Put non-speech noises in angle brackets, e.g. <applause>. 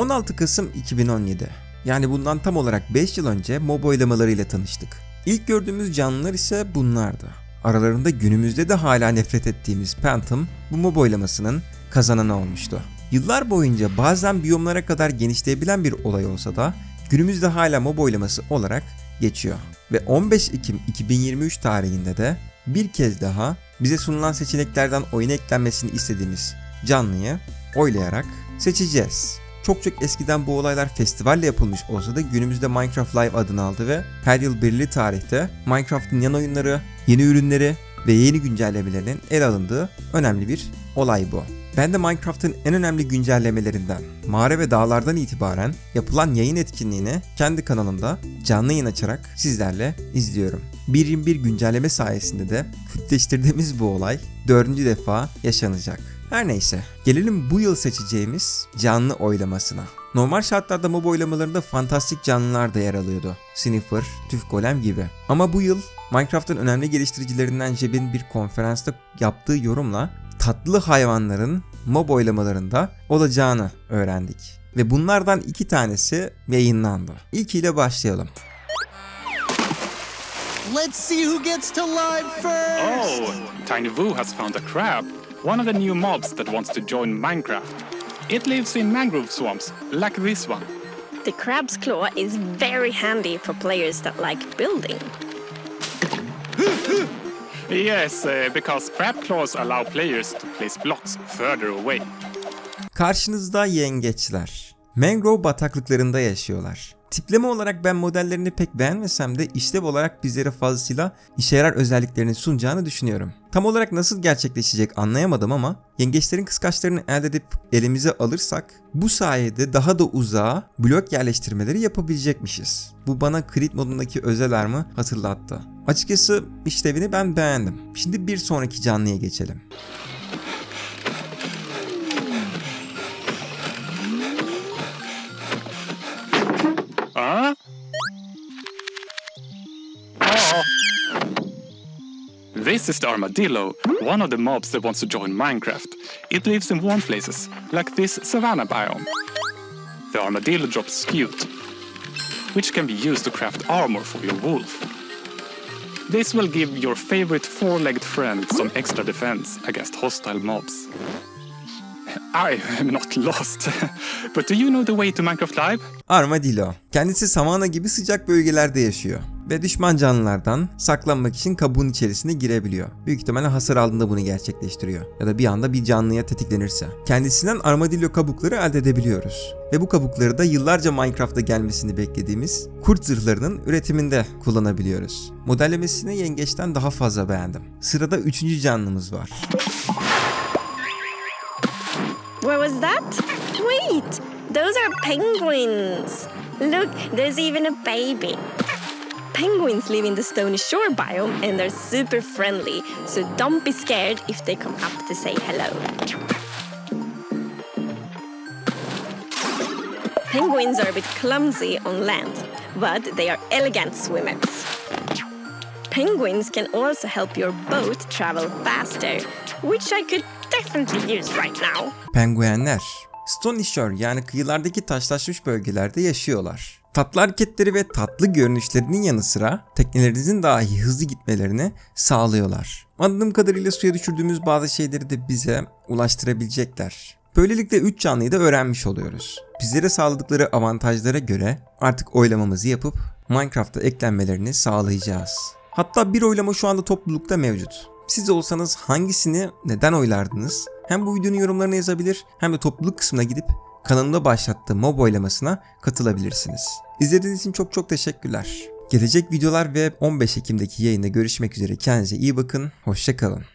16 Kasım 2017. Yani bundan tam olarak 5 yıl önce MOBA oylamalarıyla tanıştık. İlk gördüğümüz canlılar ise bunlardı. Aralarında günümüzde de hala nefret ettiğimiz Phantom bu MOBA oylamasının kazananı olmuştu. Yıllar boyunca bazen biyomlara kadar genişleyebilen bir olay olsa da günümüzde hala MOBA oylaması olarak geçiyor. Ve 15 Ekim 2023 tarihinde de bir kez daha bize sunulan seçeneklerden oyuna eklenmesini istediğimiz canlıyı oylayarak seçeceğiz. Çok çok eskiden bu olaylar festivalle yapılmış olsa da günümüzde Minecraft Live adını aldı ve her yıl belirli tarihte Minecraft'ın yan oyunları, yeni ürünleri ve yeni güncellemelerinin el alındığı önemli bir olay bu. Ben de Minecraft'ın en önemli güncellemelerinden mağara ve dağlardan itibaren yapılan yayın etkinliğini kendi kanalımda canlı yayın açarak sizlerle izliyorum. 1.21 güncelleme sayesinde de kültleştirdiğimiz bu olay dördüncü defa yaşanacak. Her neyse, gelelim bu yıl seçeceğimiz canlı oylamasına. Normal şartlarda mob oylamalarında fantastik canlılar da yer alıyordu. Sniffer, Tüf Golem gibi. Ama bu yıl Minecraft'ın önemli geliştiricilerinden Jeb'in bir konferansta yaptığı yorumla tatlı hayvanların mob oylamalarında olacağını öğrendik. Ve bunlardan iki tanesi yayınlandı. İlkiyle başlayalım. Let's see who gets to live first. Oh, Tiny Woo has found a crab, one of the new mobs that wants to join Minecraft. It lives in mangrove swamps, like this one. The crab's claw is very handy for players that like building. Yes, uh, because crab claws allow players to place blocks further away. Karşınızda yengeçler. Mangrove bataklıklarında yaşıyorlar. Tipleme olarak ben modellerini pek beğenmesem de işlev olarak bizlere fazlasıyla işe yarar özelliklerini sunacağını düşünüyorum. Tam olarak nasıl gerçekleşecek anlayamadım ama yengeçlerin kıskaçlarını elde edip elimize alırsak bu sayede daha da uzağa blok yerleştirmeleri yapabilecekmişiz. Bu bana Creed modundaki özel armı hatırlattı. Açıkçası işlevini ben beğendim. Şimdi bir sonraki canlıya geçelim. This is the armadillo, one of the mobs that wants to join Minecraft. It lives in warm places, like this savanna biome. The armadillo drops scute, which can be used to craft armor for your wolf. This will give your favorite four-legged friend some extra defense against hostile mobs. <laughs> I am not lost, <laughs> but do you know the way to Minecraft Live? Armadillo. Kendisi savanna gibi sıcak bölgelerde yaşıyor ve düşman canlılardan saklanmak için kabuğun içerisine girebiliyor. Büyük ihtimalle hasar aldığında bunu gerçekleştiriyor ya da bir anda bir canlıya tetiklenirse. Kendisinden armadillo kabukları elde edebiliyoruz. Ve bu kabukları da yıllarca Minecraft'a gelmesini beklediğimiz kurt zırhlarının üretiminde kullanabiliyoruz. Modellemesini yengeçten daha fazla beğendim. Sırada üçüncü canlımız var. What was that? Wait! Those are penguins! Look, there's even a baby. Penguins live in the stony shore biome and they're super friendly, so don't be scared if they come up to say hello. Penguins are a bit clumsy on land, but they are elegant swimmers. Penguins can also help your boat travel faster, which I could definitely use right now. Penguenler. Stony Shore yani kıyılardaki taşlaşmış bölgelerde yaşıyorlar. Tatlı hareketleri ve tatlı görünüşlerinin yanı sıra teknelerinizin dahi hızlı gitmelerini sağlıyorlar. Anladığım kadarıyla suya düşürdüğümüz bazı şeyleri de bize ulaştırabilecekler. Böylelikle 3 canlıyı da öğrenmiş oluyoruz. Bizlere sağladıkları avantajlara göre artık oylamamızı yapıp Minecraft'a eklenmelerini sağlayacağız. Hatta bir oylama şu anda toplulukta mevcut. Siz olsanız hangisini neden oylardınız? Hem bu videonun yorumlarına yazabilir hem de topluluk kısmına gidip kanalımda başlattığım mob oylamasına katılabilirsiniz. İzlediğiniz için çok çok teşekkürler. Gelecek videolar ve 15 Ekim'deki yayında görüşmek üzere. Kendinize iyi bakın. Hoşçakalın.